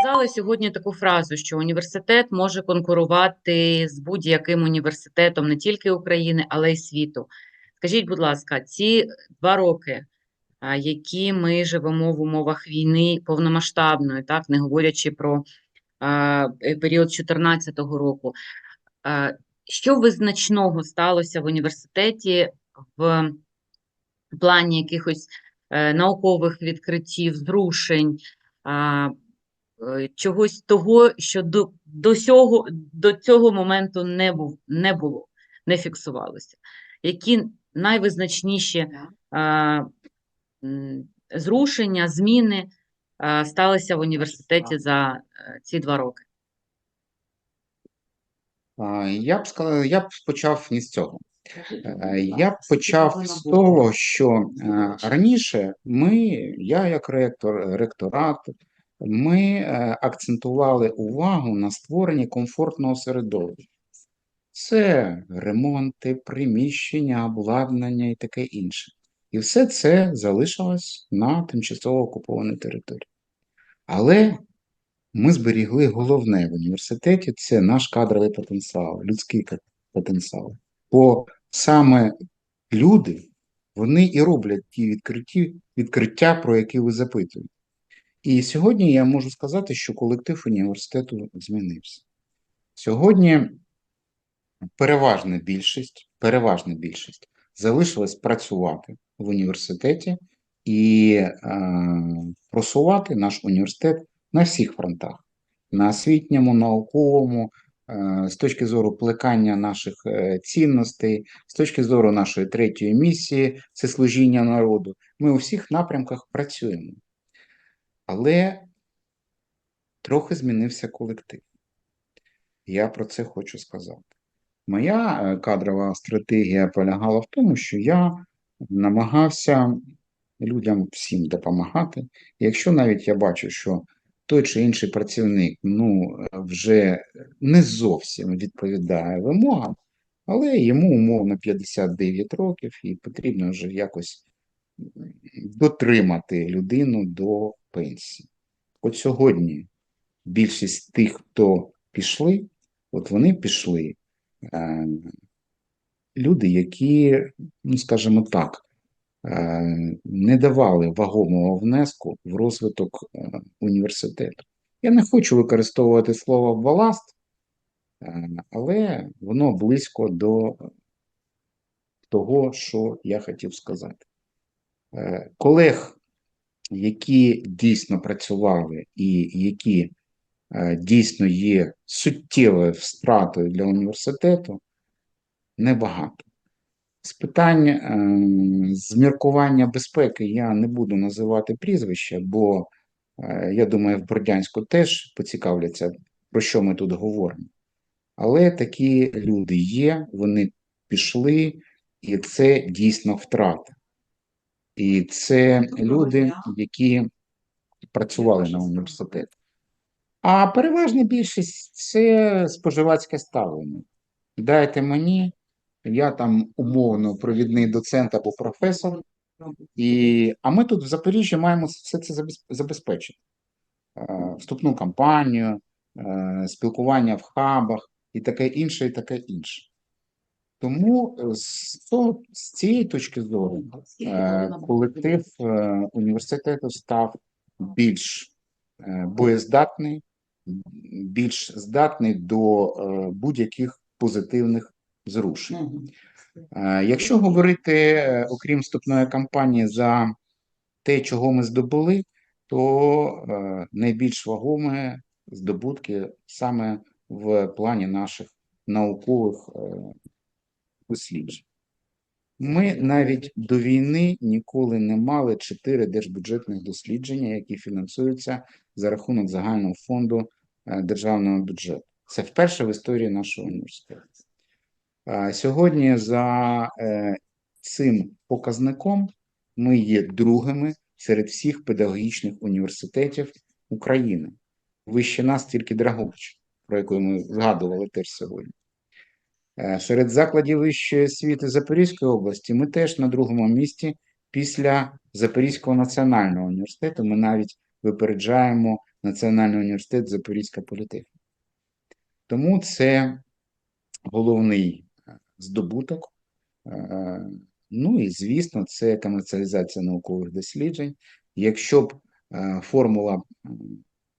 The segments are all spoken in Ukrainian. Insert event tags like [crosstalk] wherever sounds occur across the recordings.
сказали сьогодні таку фразу, що університет може конкурувати з будь-яким університетом не тільки України, але й світу. Скажіть, будь ласка, ці два роки, які ми живемо в умовах війни повномасштабної, так, не говорячи про а, е, період 2014 року, а, що визначного сталося в університеті в плані якихось е, наукових відкриттів, зрушень? Е, чогось того, що до, до, цього, до цього моменту не, був, не було, не фіксувалося. Які найвизначніші а, зрушення, зміни а, сталися в університеті за е, ці два роки? Я б сказав, я б почав не з цього. Е, Я б почав з того, що раніше ми, я як ректор, ректорат, ми е, акцентували увагу на створенні комфортного середовища. Це ремонти, приміщення, обладнання і таке інше. І все це залишилось на тимчасово окупованій території. Але ми зберігли головне в університеті це наш кадровий потенціал, людський потенціал. Бо саме люди, вони і роблять ті відкриття, відкриття, про які ви запитуєте. І сьогодні я можу сказати, що колектив університету змінився. Сьогодні переважна більшість, переважна більшість залишилась працювати в університеті і е, просувати наш університет на всіх фронтах: на освітньому, науковому, е, з точки зору плекання наших е, цінностей, з точки зору нашої третьої місії це служіння народу. Ми у всіх напрямках працюємо. Але трохи змінився колектив. Я про це хочу сказати. Моя е, кадрова стратегія полягала в тому, що я намагався людям всім допомагати. Якщо навіть я бачу, що той чи інший працівник ну, е, вже не зовсім відповідає вимогам, але йому умовно 59 років, і потрібно вже якось дотримати людину до пенсії. От сьогодні більшість тих, хто пішли, от вони пішли е, люди, які, ну скажімо так, е, не давали вагомого внеску в розвиток е, університету. Я не хочу використовувати слово баласт, е, але воно близько до того, що я хотів сказати. Е, Колег, які дійсно працювали і які е, дійсно є суттєвою втратою для університету, небагато. З питань е, з міркування безпеки я не буду називати прізвища, бо е, я думаю, в Бордянську теж поцікавляться, про що ми тут говоримо. Але такі люди є, вони пішли, і це дійсно втрата. І це люди, які працювали на університеті. А переважна більшість це споживацьке ставлення. Дайте мені, я там умовно провідний доцент або професор, і, а ми тут в Запоріжжі маємо все це забезпечити. Е, Вступну кампанію, е, спілкування в хабах і таке інше, і таке інше. Тому е, з, цього- з цієї точки зору е, колектив е, університету став більш боєздатний, більш здатний до будь-яких позитивних зрушень. Якщо говорити, окрім вступної кампанії, за те, чого ми здобули, то найбільш вагомі здобутки саме в плані наших наукових досліджень. Ми навіть до війни ніколи не мали чотири держбюджетних дослідження, які фінансуються за рахунок загального фонду е, державного бюджету. Це вперше в історії нашого університету. Сьогодні за е, цим показником ми є другими серед всіх педагогічних університетів України. Вище нас тільки Драгобич, про яку ми згадували теж сьогодні. Е, Серед закладів вищої освіти Запорізької області ми теж на другому місці після Запорізького національного університету. Ми навіть випереджаємо Національний університет Запорізька політехніка. Тому це головний е, здобуток. Е, Ну і звісно, це комерціалізація наукових досліджень. Якщо б формула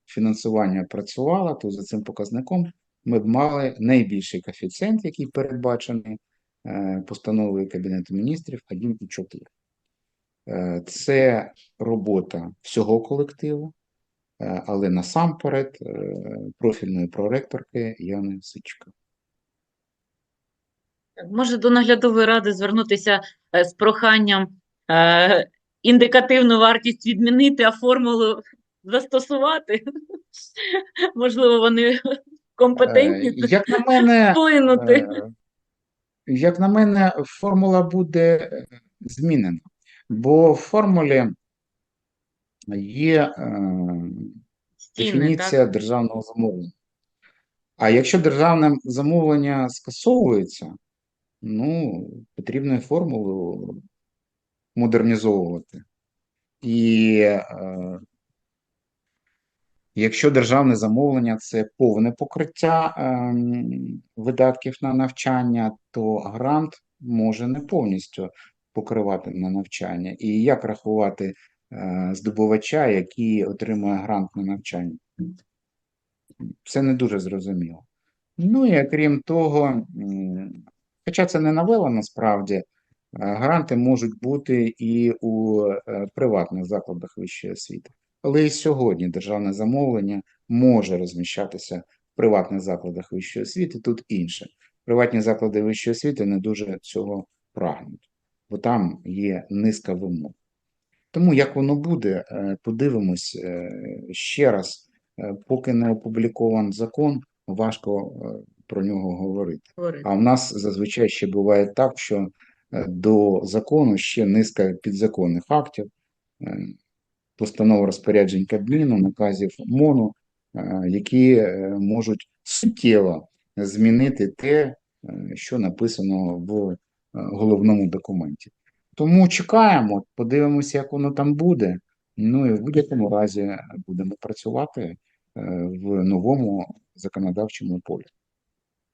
фінансування працювала, то за цим показником ми б мали найбільший коефіцієнт, який передбачений е, постановою Кабінету міністрів 1,4. Е, Це робота всього колективу, е, але насамперед профільної проректорки Яни Сичка. Може до наглядової ради звернутися з проханням е, індикативну вартість відмінити, а формулу застосувати. [laughs] Можливо, вони компетентні Е, Як на мене, вплинути. Е, Як на мене, формула буде е, змінена, бо в формулі є дефініція державного замовлення. А якщо державне замовлення скасовується, ну, потрібно формулу модернізовувати. І е, Якщо державне замовлення це повне покриття ем, видатків на навчання, то грант може не повністю покривати на навчання. І як рахувати е, здобувача, який отримує грант на навчання? Це не дуже зрозуміло. Ну і крім того, хоча це не новела насправді, е, гранти можуть бути і у е, приватних закладах вищої освіти. Але і сьогодні державне замовлення може розміщатися в приватних закладах вищої освіти. Тут інше. Приватні заклади вищої освіти не дуже цього прагнуть, бо там є низка вимог. Тому як воно буде, е, подивимось е, ще раз. Е, Поки не опублікований закон, важко про нього говорити. говорити. А в нас зазвичай ще буває так, що до закону ще низка підзаконних актів, постанов розпоряджень Кабміну, наказів МОНу, е, які е, можуть суттєво змінити те, е, що написано в головному документі. Тому чекаємо, подивимося, як воно там буде. Ну і в будь-якому разі будемо працювати в новому законодавчому полі.